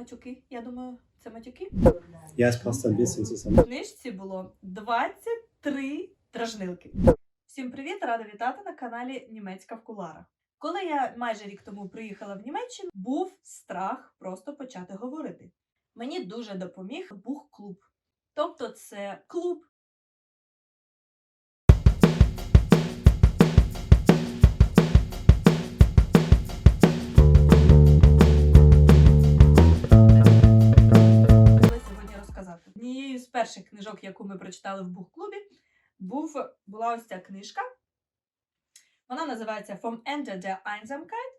матюки. Я думаю, це матюки. Я passt ein. В книжці було 23 дражнилки. Всім привіт! Рада вітати на каналі Німецька в куларах. Коли я майже рік тому приїхала в Німеччину, був страх просто почати говорити. Мені дуже допоміг бух-клуб. Тобто це клуб. Перших книжок, яку ми прочитали в бух-клубі, був, була ось ця книжка. Вона називається Vom Ende der Einsamkeit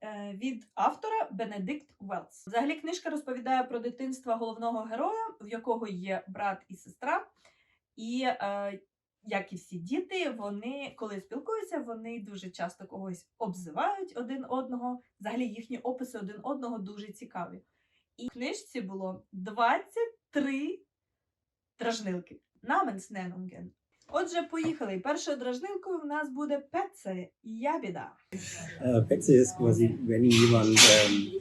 е, від автора Бенедикт Велс. Взагалі, книжка розповідає про дитинство головного героя, в якого є брат і сестра. І е, як і всі діти, вони, коли спілкуються, вони дуже часто когось обзивають один одного. Взагалі їхні описи один одного дуже цікаві. І в книжці було 23 дражнилки. Namensnennungen. Отже, поїхали. І першою дражнилкою в нас буде Пеце Ябіда. Äh, Petze ist quasi, wenn jemand ähm,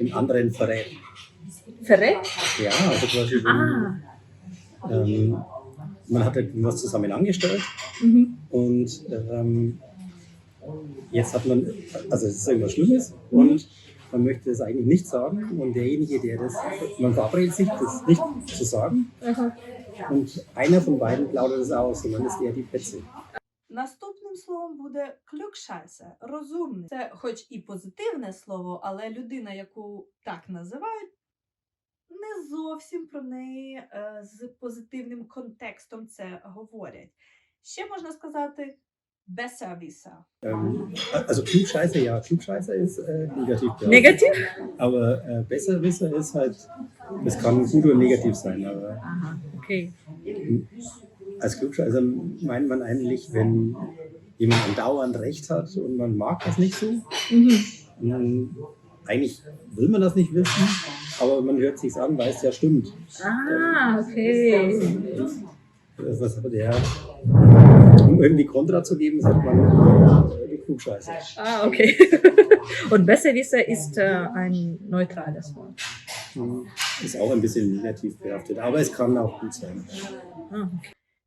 den anderen verrät. Verrät? Ja, also quasi, wenn, Ah. ähm, man hat halt was zusammen angestellt Mhm. und ähm, jetzt hat man, also es ist irgendwas Schlimmes und man möchte es eigentlich nicht sagen und derjenige, der das, man verabredet sich, das nicht zu sagen Ага. Und einer von beiden plaudert es aus und dann ist der die Petze. Наступним словом буде клюкшайсе, розумний. Це хоч і позитивне слово, але людина, яку так називають, не зовсім про неї е, з позитивним контекстом це говорять. Ще можна сказати бесервіса. Ähm, also Klugscheißer, ja, Klugscheißer ist äh, negativ. behaftet. Negativ? Aber äh, Besserwisser ist halt, das kann gut oder negativ sein. Aber Aha, okay. als Klugscheißer meint man eigentlich, wenn jemand andauernd recht hat und man mag das nicht so. Mhm. eigentlich will man das nicht wissen, aber man hört sich's an, weil es ja stimmt. Ah, okay. Das, Was hat der? Um irgendwie Kontra zu geben, sagt man die Klugscheißer. Ah, okay. Und Besserwisser ist äh, ein neutrales Wort. Ist auch ein bisschen negativ behaftet, aber es kann auch gut sein. Ah.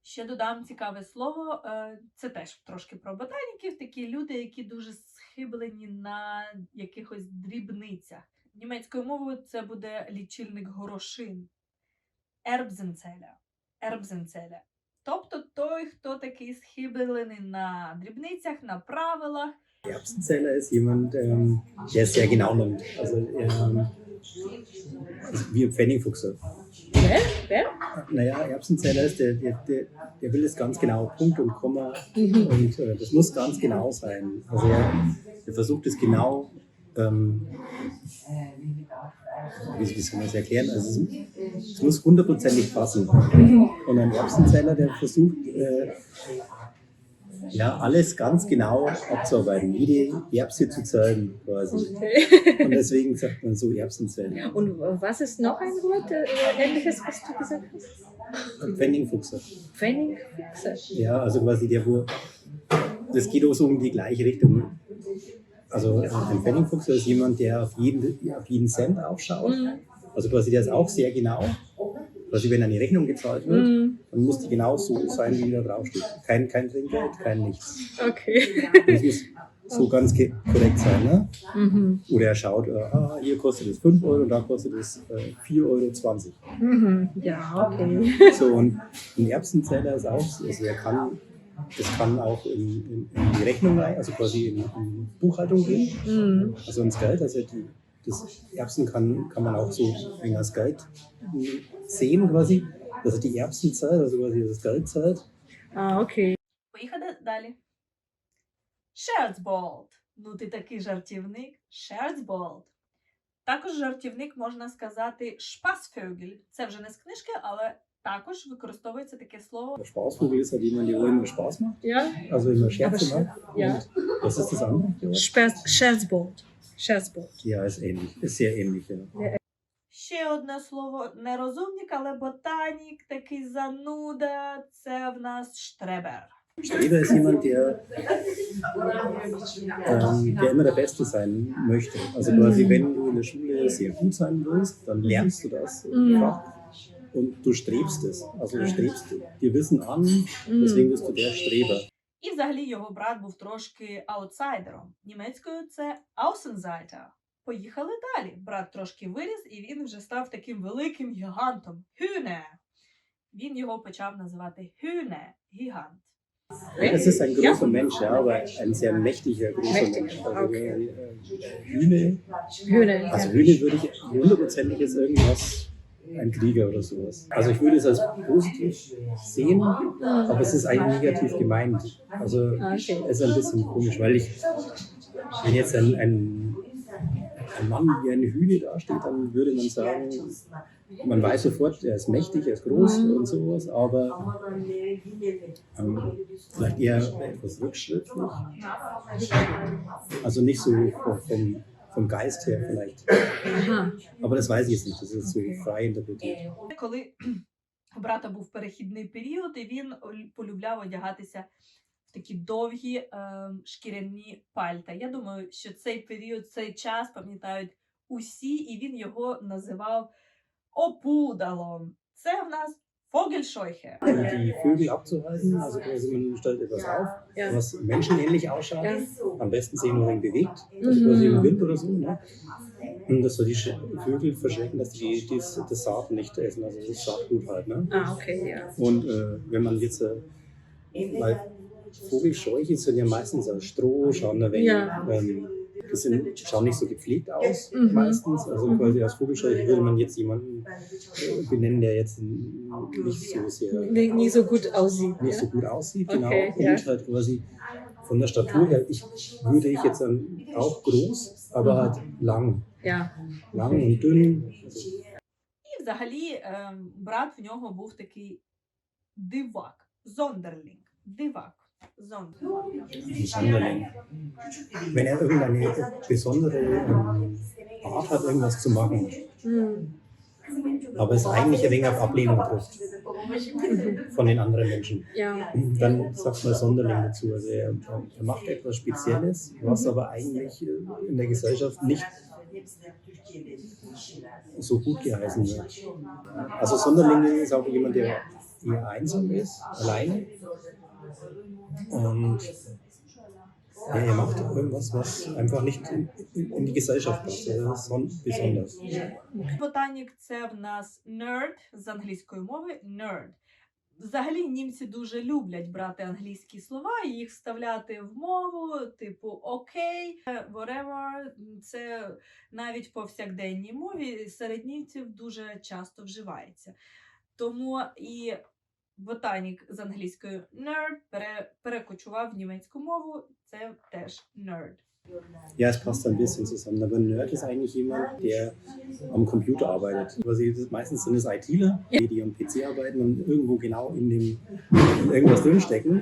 Ще додам цікаве слово. е, Це теж трошки про ботаніків. Такі люди, які дуже схиблені на якихось дрібницях. Німецькою мовою це буде лічильник горошин. Ербзенцеля. Ербзенцеля. Тобто той, хто такий схиблений на дрібницях, на правилах. Jemand, ähm, der es sehr genau nimmt. Also ähm, ist wie ein Pfennigfuchser. Wer? Wer? Naja, Erbsenzähler ist, der, der, der, der will es ganz genau, Punkt und Komma. Mhm. Und äh, das muss ganz genau sein. Also er, er versucht es genau, ähm, wie, wie soll man es erklären? Also es, es muss hundertprozentig passen. Und ein Erbsenzähler, der versucht, äh, ja, alles ganz genau abzuarbeiten, jede Erbse zu zählen quasi. Okay. Und deswegen sagt man so Erbsenzähler. Und was ist noch ein Wort, äh, ähnliches, was du gesagt hast? Ein Pfennigfuchser. Pfennigfuchser. Ja, also quasi der, wo. Das geht auch so in die gleiche Richtung. Also ein Pfennigfuchser ist jemand, der auf jeden, auf jeden Cent aufschaut. Mhm. Also quasi der ist auch sehr genau. Quasi wenn eine Rechnung gezahlt wird, Mhm. dann muss die genau so sein, wie da draufsteht. Kein, kein Trinkgeld, kein nichts. Okay. Das muss so ganz korrekt sein. Ne? Mhm. Oder er schaut, äh, ah, hier kostet es 5 Euro, da kostet es äh, 4,20 Euro. Mhm. Ja, okay. So, und ein Erbsenzähler ist auch, so, also er kann, das kann auch in, in, in die Rechnung rein, also quasi in, in Buchhaltung gehen, Mhm. also ins Geld. Also die, das Erbsen kann, kann man auch so wegen das Geld sehen quasi, dass er die Erbsen zahlt, also quasi das Geld zahlt. Ah, okay. Поїхали далі. Шерцболт. Ну, ти такий жартівник. Шерцболт. Також жартівник можна сказати шпасфюгель. Це вже не з книжки, але також використовується таке слово. Der Spaßvogel ist halt jemand, der immer Spaß macht, Ja. also immer Scherze macht. ja. Und was ist das andere? Georg? Scherzbold. Scherzbold. Ja, ist ähnlich, ist sehr ähnlich. Ja. Ще одне слово не розумник, але ботанік, такий зануда. Це в нас штребер. Streber ist jemand, der, ähm, der immer der Beste sein möchte. Also quasi, wenn du in der Schule sehr gut sein willst, dann lernst du das Mhm. Fach und du strebst es. Also du strebst dir Wissen an, Mhm. deswegen bist du der Streber. І взагалі його брат був трошки аутсайдером. Німецькою це Außenseiter. Поїхали далі. Брат трошки виріс, і він вже став таким великим гігантом. Hühne. Він його почав називати Hühne, гігант. Es ist ein großer Mensch, ja, aber ein sehr mächtiger großer Mensch. Also okay. äh, Hühne, Hühne. also Hühne würde ich hundertprozentig jetzt irgendwas, ein Krieger oder sowas. Also ich würde es als positiv sehen, aber es ist eigentlich negativ gemeint. Also es ist ein bisschen komisch, weil ich, wenn jetzt ein, ein, ein Mann wie eine Hühne dasteht, dann würde man sagen, man weiß sofort, er ist mächtig, er ist groß Mhm. und sowas, aber ähm, vielleicht eher etwas rückschrittlich. Also nicht so vom, vom, Geist her vielleicht. Aha. Aber das weiß ich jetzt nicht, das ist so frei interpretiert. Коли у брата був перехідний період, і він полюбляв одягатися в такі довгі е, шкіряні пальта. Я думаю, що цей період, цей час пам'ятають усі, і він його називав опудалом. Це в нас Vogelscheuche. Um die Vögel abzuhalten, also quasi man stellt etwas auf, was menschenähnlich ausschaut, am besten Seemoring bewegt, mhm. also quasi im Wind oder so. Ne? Und dass so die Vögel verschrecken, dass die, die das, Saat nicht essen, also das Saatgut halt. Ne? Ah, okay, ja. Und äh, wenn man jetzt, äh, weil Vogelscheuche sind ja meistens aus Stroh, Schauender Wellen. Ja. Ähm, die sind, schauen nicht so gepflegt aus, Mhm. meistens. Also quasi als Vogelscheuche würde man jetzt jemanden äh, benennen, der jetzt nicht so sehr, Nie, nie so gut aussieht. nicht Ja? so gut aussieht, genau. Okay, Und ja. halt quasi von der Statur her, ich würde ich jetzt dann auch groß, aber Mhm. halt lang. ja. Lang und dünn. Also, І взагалі е, брат в нього був такий дивак, зондерлінг. Дивак. Son. Ich. Wenn er irgendeine besondere ähm, Art hat, irgendwas zu machen. Aber es eigentlich ein wenig auf Ablehnung trifft von den anderen Menschen. Dann sagt man Sonderling dazu. Also er, er macht etwas Spezielles, was aber eigentlich äh, in der Gesellschaft nicht so gut geheißen wird. Also Sonderling ist auch jemand, der eher einsam ist, alleine Und ja, er macht irgendwas, was einfach nicht in, die Gesellschaft passt. Das ist son- besonders. Ботанік це в нас nerd з англійської мови nerd. Взагалі німці дуже люблять брати англійські слова і їх вставляти в мову, типу окей, whatever. Це навіть повсякденній мові серед німців дуже часто вживається. Тому і ботанік з англійською nerd пере, перекочував в німецьку мову, це теж nerd. Ja, es passt ein bisschen zusammen. Aber ein Nerd ist eigentlich jemand, der am Computer arbeitet. Also das- meistens sind es ITler, die, die am PC arbeiten und irgendwo genau in dem in irgendwas drinstecken,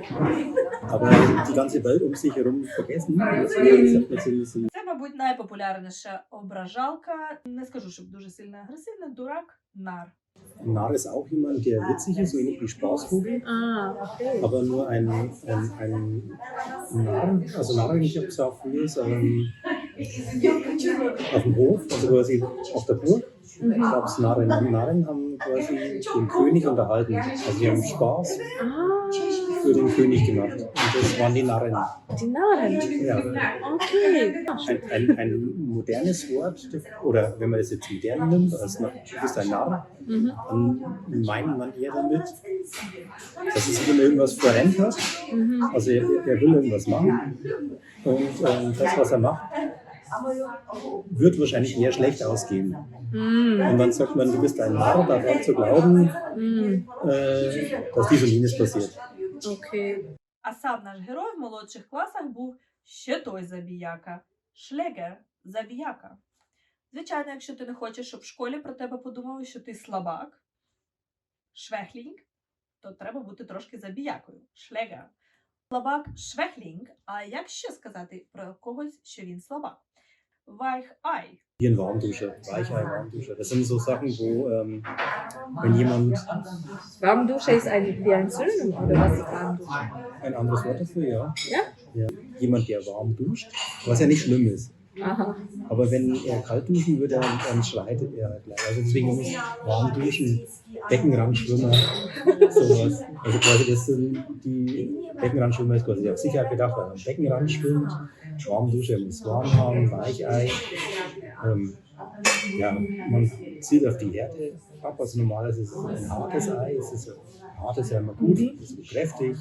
aber die ganze Welt um sich herum vergessen. Deswegen sagt man so ein bisschen, Це, мабуть, найпопулярніша ображалка. Не скажу, щоб дуже сильно агресивна. Дурак, нар. ein Narr ist auch jemand, der witzig ist, so ähnlich wie Spaßvogel, Ah, okay. aber nur ein, ein, ein Narr, also Narren, ich habe es auch früher so, ähm, auf dem Hof, also quasi auf der Burg, Mhm. gab es Narren. Und Narren haben quasi den König unterhalten. Also die haben Spaß Ah, für den König gemacht. Und das waren die Narren. die Narren. Ja. Okay. Ein, ein, ein modernes Wort, oder wenn man das jetzt modern nimmt, als du bist ein Narr, Mhm. dann meint man eher damit, dass es ihm irgendwas verrennt hat. Mhm. Also er, er will irgendwas machen. Und ähm, das, was er macht, wird wahrscheinlich eher schlecht ausgehen. Mhm. Und dann sagt man, du bist ein Narr, daran zu glauben, Mhm. äh, dass dies und jenes passiert. Okay. А сам наш герой в молодших класах був ще той забіяка. Шлегер забіяка. Звичайно, якщо ти не хочеш, щоб в школі про тебе подумали, що ти слабак, швехлінг, то треба бути трошки забіякою. Шлегер. Слабак швехлінг. А як ще сказати про когось, що він слабак? Weichei. Hier ein Warmdusche, Weichei, Warmdusche. Das sind so Sachen, wo ähm, wenn jemand. Warmdusche ist ein, wie ein Synonym, oder was ist Warmdusche? Ein anderes Wort dafür, ja. ja. Ja? Jemand, der warm duscht, was ja nicht schlimm ist. Aha. Aber wenn er kalt duschen würde, dann, dann schreitet er halt leider. Also deswegen muss warm duschen, Beckenrandschwimmer, sowas. Also quasi das sind die Beckenrandschwimmer ist quasi auf Sicherheit gedacht, weil man am Beckenrand schwimmt. Warmdusche er muss warm haben, Weichei. Ähm, ja, man zielt auf die Härte ab. Also normalerweise ist es ein hartes Ei. Es ist hart ist ja immer gut, ist kräftig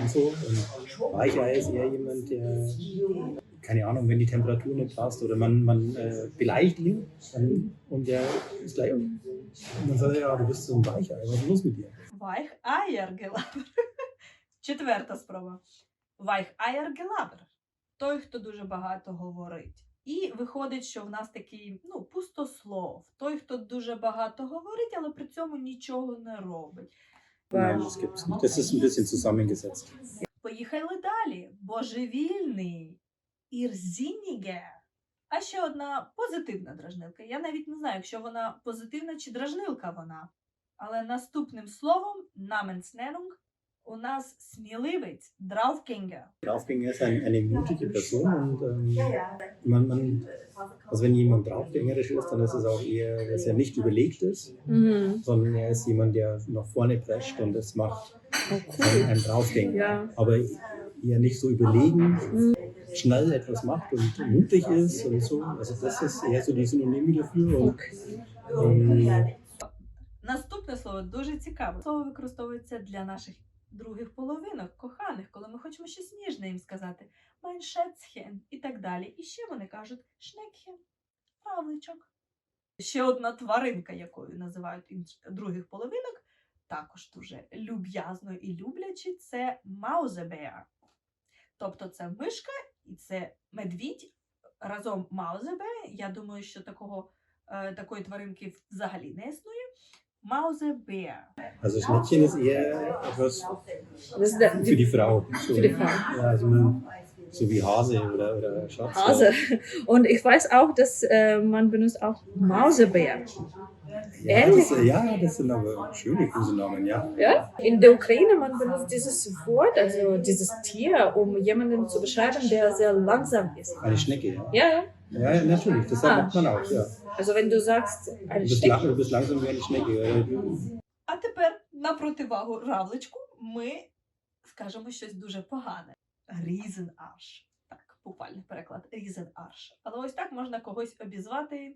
und so. Und Weichei ist eher jemand, der keine Ahnung, wenn die Temperatur nicht passt oder man, man äh, beleicht ihn dann, und der ist gleich und dann sagt er, ja, du bist so ein Weichei, was ist los mit dir? Вайх Айергелабр. Четверта спроба. Вайх Айергелабр. Той, хто дуже багато говорить. І виходить, що в нас такий ну, пустослов. Той, хто дуже багато говорить, але при цьому нічого не робить. Bisschen zusammengesetzt. Поїхали далі. Божевільний. Ірзініге. А ще одна позитивна дражнилка. Я навіть не знаю, якщо вона позитивна чи дражнилка вона. Але наступним словом Namensnennung у нас сміливець Draufgänger. Draufgänger ist ein, eine mutige Person und ähm, man, man, also wenn jemand draufgängerisch ist, dann ist es auch eher, dass er nicht überlegt ist, Mhm. sondern er ist jemand, der nach vorne prescht und das macht Oh, ein, cool. ein Draufgänger. Ja. Aber eher nicht so überlegen, schnell etwas macht und mutig ist und so. Also das ist eher so die Synonyme dafür. Und, ähm, Наступне слово дуже цікаве. Слово використовується для наших других половинок, коханих, коли ми хочемо щось ніжне їм сказати. Mein і так далі. І ще вони кажуть Schneckchen, равличок. Ще одна тваринка, якою називають других половинок, також дуже люб'язно і люблячи, це Маузебеа. Тобто це мишка і це медвідь разом Маузебеа. Я думаю, що такого, е, такої тваринки взагалі не існує. Mausebär. Also Schnittchen ist eher etwas für die Frau. So, für die Frau. Ja, also man, so wie Hase oder, oder Schatz. Hase. Und ich weiß auch, dass äh, man benutzt auch Mausebär. Ja das, ja, das sind aber schöne Gruselnamen, ja. ja. In der Ukraine, man benutzt dieses Wort, also dieses Tier, um jemanden zu beschreiben, der sehr langsam ist. Eine Schnecke, ja. Ja, ja, ja natürlich, das ah. macht man auch, ja. Also wenn du sagst, ein Du bist, lang, du bist langsam wie eine Schnecke. А тепер на противагу равличку ми скажемо щось дуже погане. Різенарш. Так, буквальний переклад різенарш. Але ось так можна когось обізвати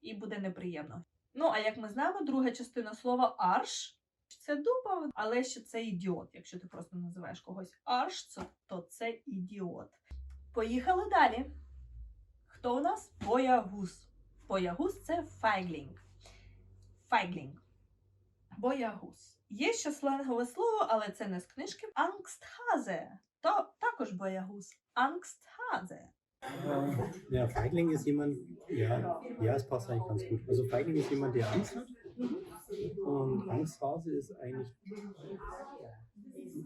і буде неприємно. Ну, а як ми знаємо, друга частина слова арш це дуба, але що це ідіот. Якщо ти просто називаєш когось арш, то це ідіот. Поїхали далі. Хто у нас? Боягуз. Боягуз це файглінг. Файглінг. Боягуз. Є ще сленгове слово, але це не з книжки. Angstхазе. То також боягуз. Angstхазе. Äh, Ja, Feigling ist jemand, ja, ja, es passt eigentlich ganz gut. Also Feigling ist jemand, der Angst hat. Und Angsthase ist eigentlich.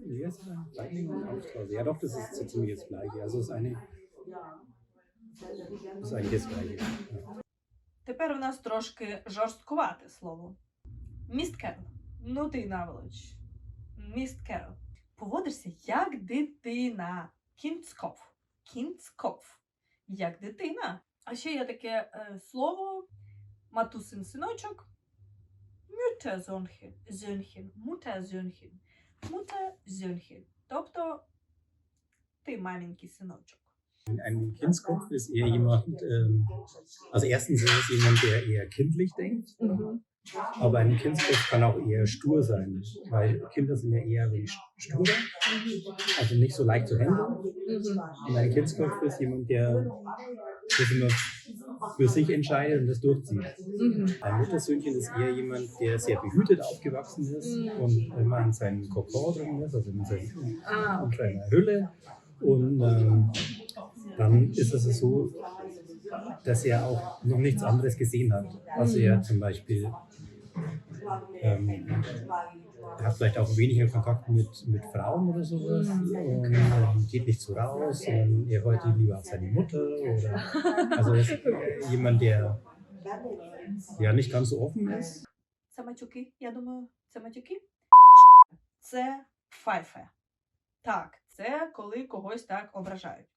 Wie heißt das? Feigling und Angsthase. Ja, doch, das ist so ziemlich das Gleiche. Also es ist eine. Das ist eigentlich das Gleiche. Ja. Тепер у нас трошки жорсткувате слово. Місткерл. Ну ти наволоч. Місткерл. Поводишся як дитина. Кінцкоф. Кінцкоф. Як дитина. А ще є таке е, слово матусин синочок. Мютезонхен. Зюнхен. Мутезюнхен. Мутезюнхен. Тобто ти мамінький синочок. Ein Kindskopf ist eher jemand, ähm, also erstens ist es jemand, der eher kindlich denkt, Mhm. aber ein Kindskopf kann auch eher stur sein, weil Kinder sind ja eher wie sturer, also nicht so leicht zu handeln. Mhm. Und ein Kindskopf ist jemand, der das immer für sich entscheidet und das durchzieht. Mhm. Ein Muttersöhnchen ist eher jemand, der sehr behütet aufgewachsen ist und immer in seinem Kokon drin ist, also in, seinem, Ah, seiner Hülle. Und ähm, dann ist es so, dass er auch noch nichts anderes gesehen hat. Also er zum Beispiel ähm, er hat vielleicht auch weniger Kontakt mit, mit Frauen oder sowas und ähm, geht nicht so raus, sondern er hört lieber auf seine Mutter oder also er ist jemand, der ja nicht ganz so offen ist. Це матюки, я думаю, це матюки. Це пфайфе. Так, це коли когось так ображають.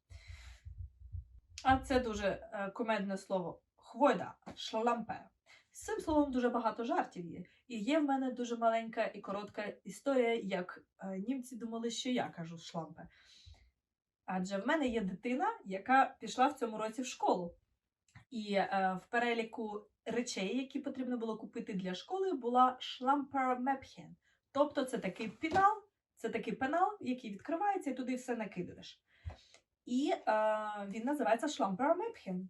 А це дуже е, кумедне слово хвойда, шлампе. З цим словом дуже багато жартів є. І є в мене дуже маленька і коротка історія, як е, німці думали, що я кажу шлампе. Адже в мене є дитина, яка пішла в цьому році в школу. І е, в переліку речей, які потрібно було купити для школи, була шлампермепхен. Тобто це такий пенал, це такий пенал, який відкривається, і туди все накидаєш. І е, він називається шлампермепхен.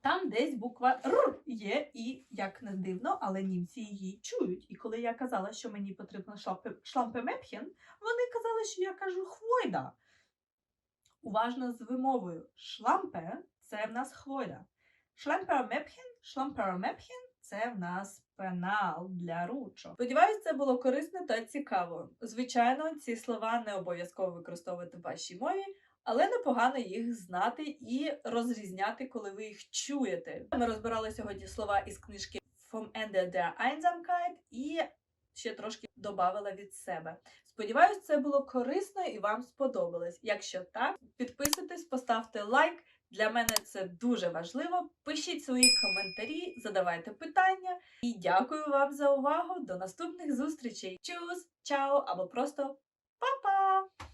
Там десь буква Р є, і як не дивно, але німці її чують. І коли я казала, що мені потрібно шлампе- шлампемепхен, вони казали, що я кажу хвойда. Уважно з вимовою. Шлампе це в нас хвойда. Шлампермепхен, шлампермепхен це в нас пенал для ручок. Сподіваюсь, це було корисно та цікаво. Звичайно, ці слова не обов'язково використовувати в вашій мові, але непогано їх знати і розрізняти, коли ви їх чуєте. Ми розбирали сьогодні слова із книжки Vom Ende der Einsamkeit і ще трошки додавала від себе. Сподіваюсь, це було корисно і вам сподобалось. Якщо так, підписуйтесь, поставте лайк. Для мене це дуже важливо. Пишіть свої коментарі, задавайте питання. І дякую вам за увагу. До наступних зустрічей. Чус, чао або просто